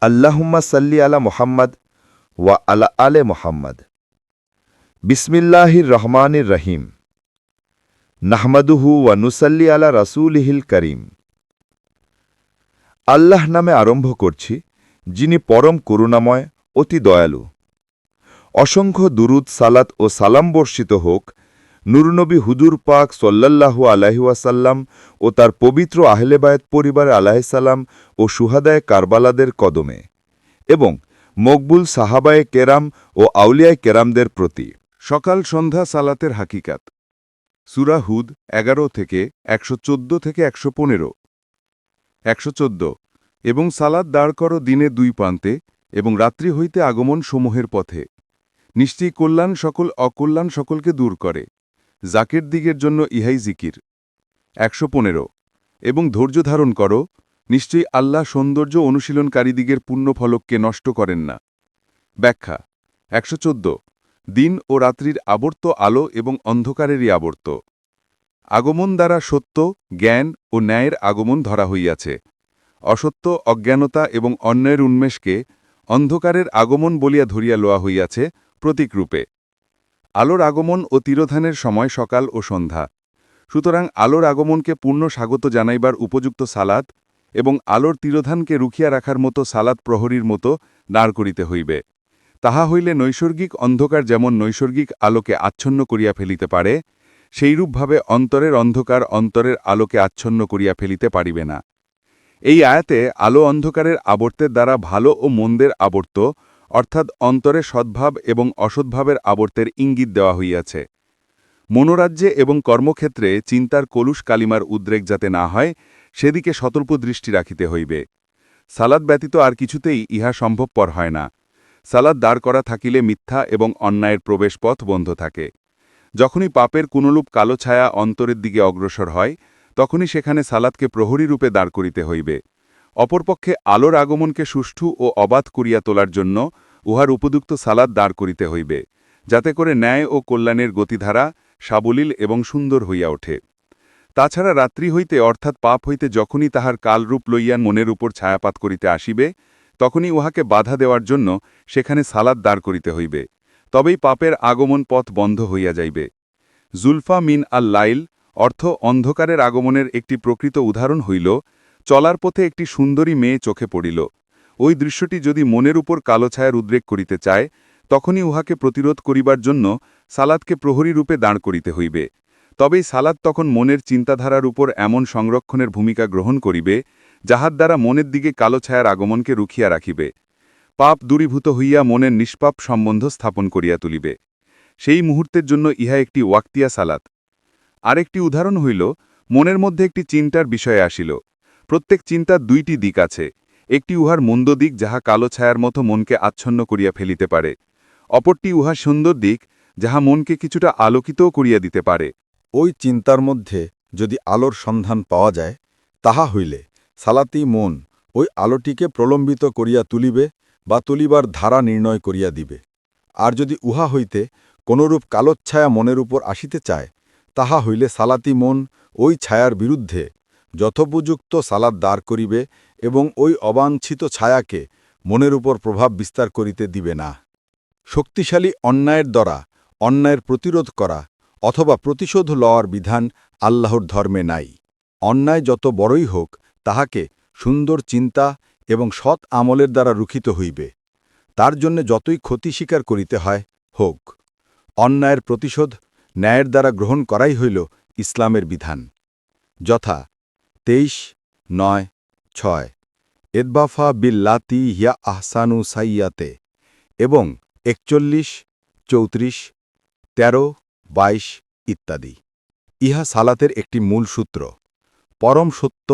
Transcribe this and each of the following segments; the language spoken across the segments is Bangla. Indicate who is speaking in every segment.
Speaker 1: আল্লাহুম্মা সাল্লি আলা মোহাম্মদ ওয়া আলা আলে মোহাম্মদ। বিসমিল্লাহির রহমানির রহিম। নাহমাদুহু ওয়া নুসাল্লি আলা রাসূলিহিল করিম। আল্লাহ নামে আরম্ভ করছি, যিনি পরম করুণাময়, অতি দয়ালু। অসংখ্য দুরুদ, সালাত ও সালাম বর্ষিত হোক নুরনবী হুজুর পাক সল্লাল্লাহু আলাইহাসাল্লাম ও তার পবিত্র আহলেবায়ত পরিবার আলাহিসাল্লাম ও সুহাদায় কারবালাদের কদমে এবং মকবুল সাহাবায়ে কেরাম ও আউলিয়ায় কেরামদের প্রতি।
Speaker 2: সকাল সন্ধ্যা সালাতের হাকিকাত। সুরা হুদ এগারো থেকে একশো চোদ্দ থেকে একশো পনেরো। একশো এবং সালাদ দাঁড় করো দিনে দুই প্রান্তে এবং রাত্রি হইতে আগমন সমূহের পথে। নিশ্চয়ই কল্যাণ সকল, অকল্যাণ সকলকে দূর করে। জাকের দিগের জন্য ইহাই জিকির। একশো পনেরো। এবং ধৈর্য ধারণ করো, নিশ্চয়ই আল্লাহ সৌন্দর্য অনুশীলনকারীদিগের পুণ্যফলককে নষ্ট করেন না। ব্যাখ্যা, একশো চোদ্দ। দিন ও রাত্রির আবর্ত আলো এবং অন্ধকারেরই আবর্ত। আগমন দ্বারা সত্য, জ্ঞান ও ন্যায়ের আগমন ধরা হইয়াছে। অসত্য, অজ্ঞানতা এবং অন্যায়ের উন্মেষকে অন্ধকারের আগমন বলিয়া ধরিয়া লওয়া হইয়াছে প্রতীকরূপে। আলোর আগমন ও তিরোধানের সময় সকাল ও সন্ধ্যা। সুতরাং আলোর আগমনকে পূর্ণ স্বাগত জানাইবার উপযুক্ত সালাত এবং আলোর তিরোধানকে রুখিয়া রাখার মতো সালাত প্রহরীর মতো দাঁড় করিতে হইবে। তাহা হইলে নৈসর্গিক অন্ধকার যেমন নৈসর্গিক আলোকে আচ্ছন্ন করিয়া ফেলিতে পারে, সেইরূপভাবে অন্তরের অন্ধকার অন্তরের আলোকে আচ্ছন্ন করিয়া ফেলিতে পারিবে না। এই আয়াতে আলো অন্ধকারের আবর্তের দ্বারা ভালো ও মন্দের আবর্ত অর্থাৎ অন্তরে সদ্ভাব এবং অসদ্ভাবের আবর্তের ইঙ্গিত দেওয়া হইয়াছে। মনোরাজ্যে এবং কর্মক্ষেত্রে চিন্তার কলুষ কালিমার উদ্রেক যাতে না হয়, সেদিকে সতর্ক দৃষ্টি রাখিতে হইবে। সালাদ ব্যতীত আর কিছুতেই ইহা সম্ভবপর হয় না। সালাদ দাঁড় করা থাকিলে মিথ্যা এবং অন্যায়ের প্রবেশপথ বন্ধ থাকে। যখনই পাপের কোনরূপ কালো ছায়া অন্তরের দিকে অগ্রসর হয়, তখনই সেখানে সালাদকে প্রহরী রূপে দাঁড় করিতে হইবে। অপরপক্ষে আলোর আগমনকে সুষ্ঠু ও অবাধ করিয়া তোলার জন্য উহার উপযুক্ত সালাদ দাঁড় করিতে হইবে, যাতে করে ন্যায় ও কল্যাণের গতিধারা সাবলীল এবং সুন্দর হইয়া ওঠে। তাছাড়া রাত্রি হইতে অর্থাৎ পাপ হইতে যখনই তাহার কালরূপ লইয়া মনের উপর ছায়াপাত করিতে আসিবে, তখনই উহাকে বাধা দেওয়ার জন্য সেখানে সালাদ দাঁড় করিতে হইবে। তবেই পাপের আগমন পথ বন্ধ হইয়া যাইবে। জুলফা মিন আল লাইল অর্থ অন্ধকারের আগমনের একটি প্রকৃত উদাহরণ হইল চলার পথে একটি সুন্দরী মেয়ে চোখে পড়িল। ওই দৃশ্যটি যদি মনের উপর কালো ছায়ার উদ্রেক করিতে চায়, তখনই উহাকে প্রতিরোধ করিবার জন্য সালাদকে প্রহরী রূপে দাঁড় করিতে হইবে। তবেই সালাদ তখন মনের চিন্তাধারার উপর এমন সংরক্ষণের ভূমিকা গ্রহণ করিবে, যাহার দ্বারা মনের দিকে কালো ছায়ার আগমনকে রুখিয়া রাখিবে। পাপ দূরীভূত হইয়া মনের নিষ্পাপ সম্বন্ধ স্থাপন করিয়া তুলিবে। সেই মুহূর্তের জন্য ইহা একটি ওয়াক্তিয়া সালাত। আরেকটি উদাহরণ হইল, মনের মধ্যে একটি চিন্তার বিষয়ে আসিল। প্রত্যেক চিন্তার দুইটি দিক আছে। একটি উহার মন্দ দিক যাহা কালো ছায়ার মতো মনকে আচ্ছন্ন করিয়া ফেলিতে পারে। অপরটি উহার সুন্দর দিক যাহা মনকে কিছুটা আলোকিতও করিয়া দিতে পারে।
Speaker 3: ওই চিন্তার মধ্যে যদি আলোর সন্ধান পাওয়া যায়, তাহা হইলে সালাতি মন ওই আলোটিকে প্রলম্বিত করিয়া তুলিবে বা তুলিবার ধারা নির্ণয় করিয়া দিবে। আর যদি উহা হইতে কোনরূপ কালোচ্ছায়া মনের উপর আসিতে চায়, তাহা হইলে সালাতি মন ওই ছায়ার বিরুদ্ধে যথোপযুক্ত সালাদ দাঁড় করিবে এবং ওই অবাঞ্ছিত ছায়াকে মনের উপর প্রভাব বিস্তার করিতে দিবে না। শক্তিশালী অন্যায়ের দ্বারা, অন্যায়ের প্রতিরোধ করা অথবা প্রতিশোধ লওয়ার বিধান আল্লাহর ধর্মে নাই। অন্যায় যত বড়ই হোক, তাহাকে সুন্দর চিন্তা এবং সৎ আমলের দ্বারা রুখিত হইবে। তার জন্য যতই ক্ষতি স্বীকার করিতে হয়, হোক। অন্যায়ের প্রতিশোধ ন্যায়ের দ্বারা গ্রহণ করাই হইল ইসলামের বিধান। যথা তেইশ, নয়, ছয়। এদবাফা বিল্লাতি হিয়া আহসানু সাইয়াতে এবং একচল্লিশ, চৌত্রিশ, তেরো, বাইশ ইত্যাদি। ইহা সালাতের একটি মূল সূত্র। পরম সত্য,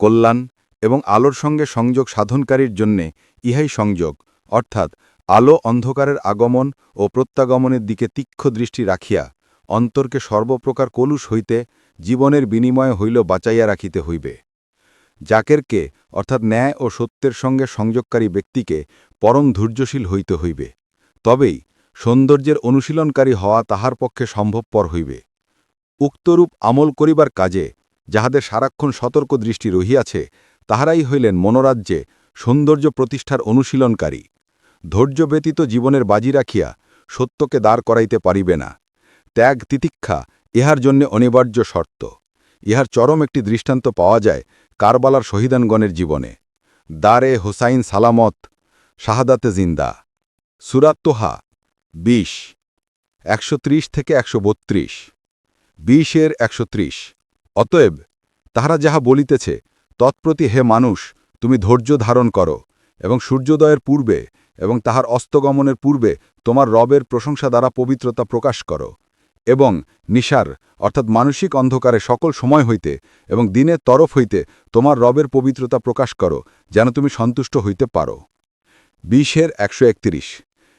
Speaker 3: কল্যাণ এবং আলোর সঙ্গে সংযোগ সাধনকারীর জন্যে ইহাই সংযোগ, অর্থাৎ আলো অন্ধকারের আগমন ও প্রত্যাগমনের দিকে তীক্ষ্ণ দৃষ্টি রাখিয়া অন্তরকে সর্বপ্রকার কলুষ হইতে জীবনের বিনিময় হইল বাঁচাইয়া রাখিতে হইবে। জাকেরকে, অর্থাৎ ন্যায় ও সত্যের সঙ্গে সংযোগকারী ব্যক্তিকে পরম ধৈর্যশীল হইতে হইবে। তবেই সৌন্দর্যের অনুশীলনকারী হওয়া তাহার পক্ষে সম্ভবপর হইবে। উক্তরূপ আমল করিবার কাজে যাহাদের সারাক্ষণ সতর্ক দৃষ্টি রহিয়াছে, তাহারাই হইলেন মনোরাজ্যে
Speaker 4: সৌন্দর্য প্রতিষ্ঠার অনুশীলনকারী। ধৈর্য ব্যতীত জীবনের বাজি রাখিয়া সত্যকে দাঁড় করাইতে পারিবে না। ত্যাগ তিতিক্ষা ইহার জন্যে অনিবার্য শর্ত। ইহার চরম একটি দৃষ্টান্ত পাওয়া যায় কারবালার শহীদানগণের জীবনে। দারে হোসাইন সালামত, শাহাদাতে জিন্দা। সুরাত্তোহা বিশ, একশো থেকে একশো বত্রিশ। বিশের একশো ত্রিশ। অতএব তাহারা যাহা বলিতেছে, তৎপ্রতি হে মানুষ, তুমি ধৈর্য ধারণ করো এবং সূর্যোদয়ের পূর্বে এবং তাহার অস্তগমনের পূর্বে তোমার রবের প্রশংসা দ্বারা পবিত্রতা প্রকাশ করো। এবং নিশার, অর্থাৎ মানসিক অন্ধকারে সকল সময় হইতে এবং দিনের তরফ হইতে তোমার রবের পবিত্রতা প্রকাশ করো, যেন তুমি সন্তুষ্ট হইতে পারো। বিশের একশো একত্রিশ।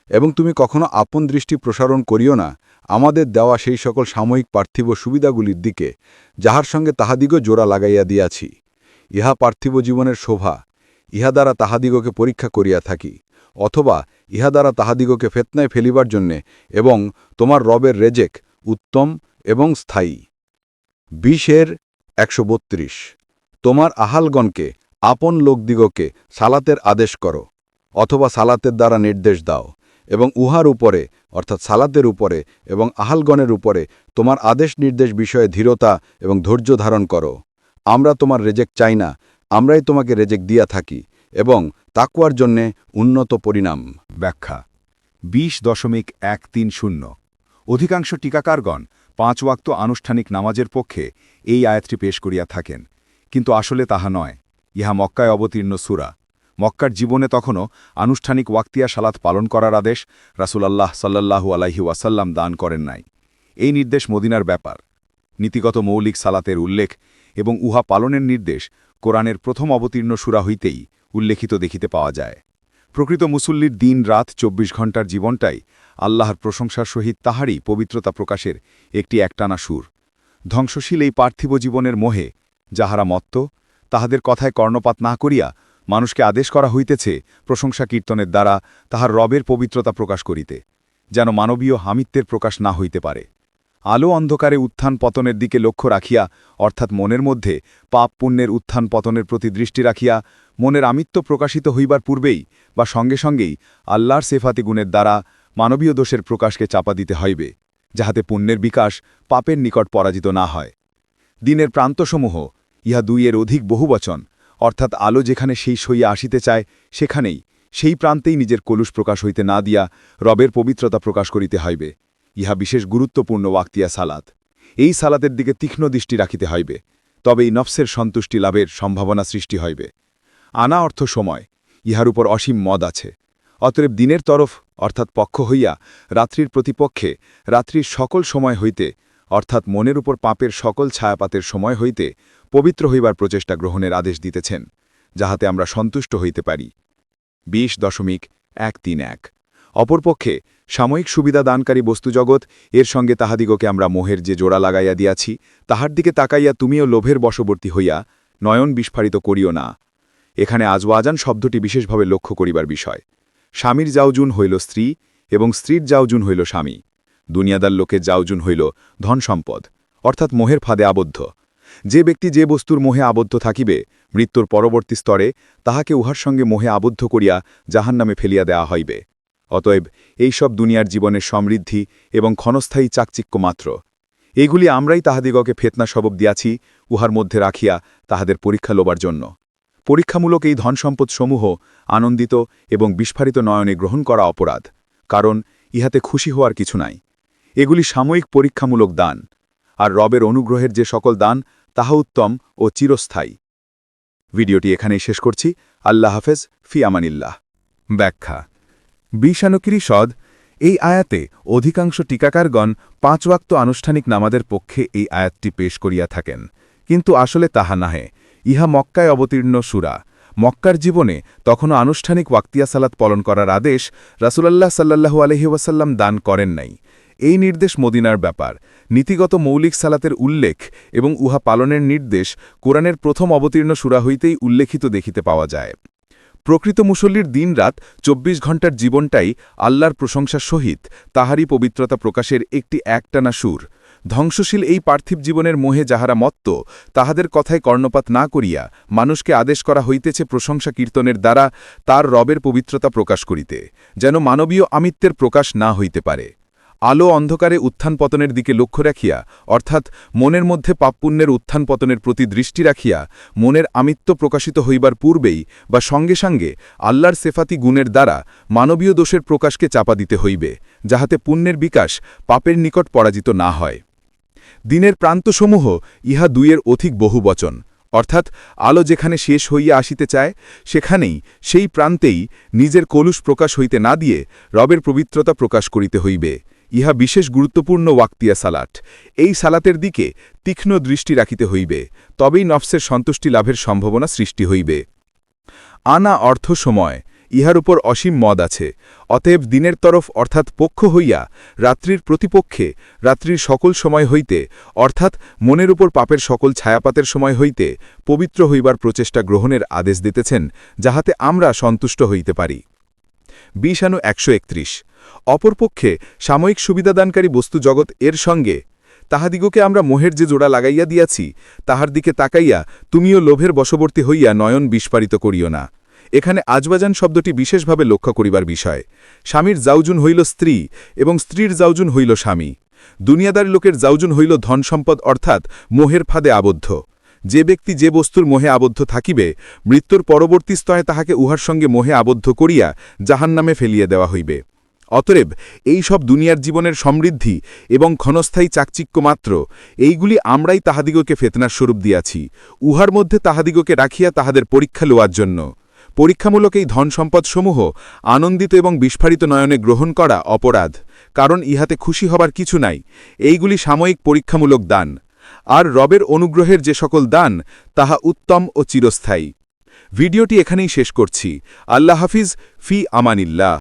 Speaker 4: এবং তুমি কখনো আপন দৃষ্টি প্রসারণ করিও না, আমাদের দেওয়া সেই সকল সাময়িক পার্থিব সুবিধাগুলির দিকে, যাহার সঙ্গে তাহাদিগও জোড়া লাগাইয়া দিয়াছি। ইহা পার্থিব জীবনের শোভা, ইহা দ্বারা তাহাদিগকে পরীক্ষা করিয়া থাকি, অথবা ইহা দ্বারা তাহাদিগকে ফেতনায় ফেলিবার জন্যে এবং তোমার রবের রেজেক উত্তম এবং স্থায়ী। বিশের একশো বত্রিশ। তোমার আহালগণকে, আপন লোকদিগকে সালাতের আদেশ করো, অথবা সালাতের দ্বারা নির্দেশ দাও, এবং উহার উপরে, অর্থাৎ সালাতের উপরে এবং আহালগণের উপরে তোমার আদেশ নির্দেশ বিষয়ে ধীরতা এবং ধৈর্য ধারণ করো। আমরা তোমার রেজেক চাই না, আমরাই তোমাকে রেজেক দিয়া থাকি, এবং তাকুয়ার জন্যে উন্নত পরিণাম।
Speaker 2: ব্যাখ্যা। বিশ দশমিক এক তিন শূন্য। অধিকাংশ টিকাকারগণ পাঁচ ওয়াক্ত আনুষ্ঠানিক নামাজের পক্ষে এই আয়াতটি পেশ করিয়া থাকেন। কিন্তু আসলে তাহা নয়। ইহা মক্কায় অবতীর্ণ সুরা। মক্কার জীবনে তখনও আনুষ্ঠানিক ওয়াক্তিয়া সালাত পালন করার আদেশ রাসুলাল্লাহ সাল্লাল্লাহু আলাইহি ওয়াসাল্লাম দান করেন নাই। এই নির্দেশ মদিনার ব্যাপার। নীতিগত মৌলিক সালাতের উল্লেখ এবং উহা পালনের নির্দেশ কোরআনের প্রথম অবতীর্ণ সুরা হইতেই উল্লেখিত দেখিতে পাওয়া যায়। প্রকৃত মুসল্লির দিন রাত চব্বিশ ঘণ্টার জীবনটাই আল্লাহর প্রশংসার সহিত তাহারই পবিত্রতা প্রকাশের একটি একটানা সুর। ধ্বংসশীল এই পার্থিব জীবনের মোহে যাহারা মত্ত, তাহাদের কথায় কর্ণপাত না করিয়া মানুষকে আদেশ করা হইতেছে প্রশংসা কীর্তনের দ্বারা তাহার রবের পবিত্রতা প্রকাশ করিতে, যেন মানবীয় হামিত্বের প্রকাশ না হইতে পারে। আলো অন্ধকারে উত্থান পতনের দিকে লক্ষ্য রাখিয়া, অর্থাৎ মনের মধ্যে পাপ পুণ্যের উত্থান পতনের প্রতি দৃষ্টি রাখিয়া মনের আমিত্ব প্রকাশিত হইবার পূর্বেই বা সঙ্গে সঙ্গেই আল্লাহর সেফাতি গুণের দ্বারা মানবীয় দোষের প্রকাশকে চাপা দিতে হইবে, যাহাতে পুণ্যের বিকাশ পাপের নিকট পরাজিত না হয়। দিনের প্রান্তসমূহ ইহা দুইয়ের অধিক বহুবচন, অর্থাৎ আলো যেখানে সেই সইয়া আসিতে চায়, সেখানেই, সেই প্রান্তেই নিজের কলুষ প্রকাশ হইতে না দিয়া রবের পবিত্রতা প্রকাশ করিতে হইবে। ইহা বিশেষ গুরুত্বপূর্ণ ওয়াক্তিয়া সালাত। এই সালাতের দিকে তীক্ষ্ণ দৃষ্টি রাখিতে হইবে, তবেই নফসের সন্তুষ্টি লাভের সম্ভাবনা সৃষ্টি হইবে। আনা অর্থ সময়, ইহার উপর অসীম মদ আছে। অতএব দিনের তরফ, অর্থাৎ পক্ষ হইয়া, রাত্রির প্রতিপক্ষে, রাত্রির সকল সময় হইতে, অর্থাৎ মনের উপর পাপের সকল ছায়াপাতের সময় হইতে, পবিত্র হইবার প্রচেষ্টা গ্রহণের আদেশ দিতেছেন, যাহাতে আমরা সন্তুষ্ট হইতে পারি। বিশ দশমিক এক তিন এক। অপরপক্ষে, সাময়িক সুবিধা দানকারী বস্তুজগৎ, এর সঙ্গে তাহাদিগকে আমরা মোহের যে জোড়া লাগাইয়া দিয়াছি, তাহার দিকে তাকাইয়া তুমিও লোভের বশবর্তী হইয়া, নয়ন বিস্ফারিত করিও না। এখানে আজওয়াজান শব্দটি বিশেষভাবে লক্ষ্য করিবার বিষয়। স্বামীর যাওজুন হইল স্ত্রী এবং স্ত্রীর যাওজুন হইল স্বামী। দুনিয়াদার লোকের যাওজুন হইল ধন সম্পদ, অর্থাৎ মোহের ফাঁদে আবদ্ধ। যে ব্যক্তি যে বস্তুর মোহে আবদ্ধ থাকিবে, মৃত্যুর পরবর্তী স্তরে তাহাকে উহার সঙ্গে মোহে আবদ্ধ করিয়া জাহান্নামে ফেলিয়া দেয়া হইবে। অতএব এইসব দুনিয়ার জীবনের সমৃদ্ধি এবং ক্ষণস্থায়ী চাকচিক্য মাত্র। এইগুলি আমরাই তাহাদিগকে ফেতনা সবব দিয়াছি, উহার মধ্যে রাখিয়া তাহাদের পরীক্ষা লোবার জন্য। পরীক্ষামূলক এই ধনসম্পদ সমূহ আনন্দিত এবং বিস্ফারিত নয়নে গ্রহণ করা অপরাধ, কারণ ইহাতে খুশি হওয়ার কিছু নাই। এগুলি সাময়িক পরীক্ষামূলক দান, আর রবের অনুগ্রহের যে সকল দান, তাহা উত্তম ও চিরস্থায়ী। ভিডিওটি এখানেই শেষ করছি। আল্লাহ হাফেজ। ফি আমানিল্লাহ। ব্যাখ্যা। বিষানুকিরি সদ, এই আয়াতে অধিকাংশ টিকাকারগণ পাঁচ ওয়াক্ত আনুষ্ঠানিক নামাদের পক্ষে এই আয়াতটি পেশ করিয়া থাকেন, কিন্তু আসলে তাহা নাহে। ইহা মক্কায় অবতীর্ণ সুরা। মক্কার জীবনে তখনও আনুষ্ঠানিক ওয়াক্তিয়া সালাত পালন করার আদেশ রাসুলাল্লাহ সাল্লাহু আলহি ওয়াসাল্লাম দান করেন নাই। এই নির্দেশ মদিনার ব্যাপার। নীতিগত মৌলিক সালাতের উল্লেখ এবং উহা পালনের নির্দেশ কোরআনের প্রথম অবতীর্ণ সুরা হইতেই উল্লেখিত দেখিতে পাওয়া যায়। প্রকৃত মুসল্লির দিনরাত চব্বিশ ঘণ্টার জীবনটাই আল্লাহর প্রশংসার সহিত তাহারই পবিত্রতা প্রকাশের একটি একটানা সুর। ধ্বংসশীল এই পার্থিব জীবনের মোহে যাহারা মত্ত, তাহাদের কথায় কর্ণপাত না করিয়া মানুষকে আদেশ করা হইতেছে প্রশংসা কীর্তনের দ্বারা তার রবের পবিত্রতা প্রকাশ করিতে, যেন মানবীয় আমিত্বের প্রকাশ না হইতে পারে। আলো অন্ধকারে উত্থান পতনের দিকে লক্ষ্য রাখিয়া, অর্থাৎ মনের মধ্যে পাপপুণ্যের উত্থান পতনের প্রতি দৃষ্টি রাখিয়া, মনের আমিত্ব প্রকাশিত হইবার পূর্বেই বা সঙ্গে সঙ্গে আল্লাহর সেফাতি গুণের দ্বারা মানবীয় দোষের প্রকাশকে চাপা দিতে হইবে, যাহাতে পুণ্যের বিকাশ পাপের নিকট পরাজিত না হয়। দিনের প্রান্তসমূহ ইহা দুইয়ের অধিক বহু বচন অর্থাৎ আলো যেখানে শেষ হইয়া আসিতে চায়, সেখানেই সেই প্রান্তেই নিজের কলুষ প্রকাশ হইতে না দিয়ে রবের পবিত্রতা প্রকাশ করিতে হইবে। ইহা বিশেষ গুরুত্বপূর্ণ ওয়াক্তিয়া সালাট এই সালাতের দিকে তীক্ষ্ণ দৃষ্টি রাখিতে হইবে, তবেই নফসের সন্তুষ্টি লাভের সম্ভাবনা সৃষ্টি হইবে। আনা অর্থ সময় ইহার উপর অসীম মদ আছে। অতএব দিনের তরফ অর্থাৎ পক্ষ হইয়া রাত্রির প্রতিপক্ষে, রাত্রির সকল সময় হইতে, অর্থাৎ মনের উপর পাপের সকল ছায়াপাতের সময় হইতে, পবিত্র হইবার প্রচেষ্টা গ্রহণের আদেশ দিতেছেন, যাহাতে আমরা সন্তুষ্ট হইতে পারি। বিশানু একশো একত্রিশ। অপরপক্ষে সাময়িক সুবিধাদানকারী বস্তু জগৎ এর সঙ্গে, তাহাদিগকে আমরা মোহের যে জোড়া লাগাইয়া দিয়াছি, তাহার দিকে তাকাইয়া তুমিও লোভের বশবর্তী হইয়া নয়ন বিস্ফারিত করিও না। এখানে আজবাজান শব্দটি বিশেষভাবে লক্ষ্য করিবার বিষয়। স্বামীর জাউজুন হইল স্ত্রী এবং স্ত্রীর জাউজুন হইল স্বামী। দুনিয়াদার লোকের জাউজুন হইল ধন সম্পদ অর্থাৎ মোহের ফাঁদে আবদ্ধ। যে ব্যক্তি যে বস্তুর মোহে আবদ্ধ থাকিবে, মৃত্যুর পরবর্তী স্তয়ে তাহাকে উহার সঙ্গে মোহে আবদ্ধ করিয়া জাহান্নামে ফেলিয়ে দেওয়া হইবে। অতএব এই সব দুনিয়ার জীবনের সমৃদ্ধি এবং ক্ষণস্থায়ী চাকচিক্য মাত্র, এইগুলি আমরাই তাহাদিগকে ফেতনার স্বরূপ দিয়াছি। উহার মধ্যে তাহাদিগকে রাখিয়া তাহাদের পরীক্ষা লওয়ার জন্য। পরীক্ষামূলক এই ধন সম্পদসমূহ আনন্দিত এবং বিস্ফারিত নয়নে গ্রহণ করা অপরাধ, কারণ ইহাতে খুশি হবার কিছু নাই, এইগুলি সাময়িক পরীক্ষামূলক দান। আর রবের অনুগ্রহের যে সকল দান, তাহা উত্তম ও চিরস্থায়ী। ভিডিওটি এখানেই শেষ করছি। আল্লাহ হাফিজ, ফি আমানিল্লাহ।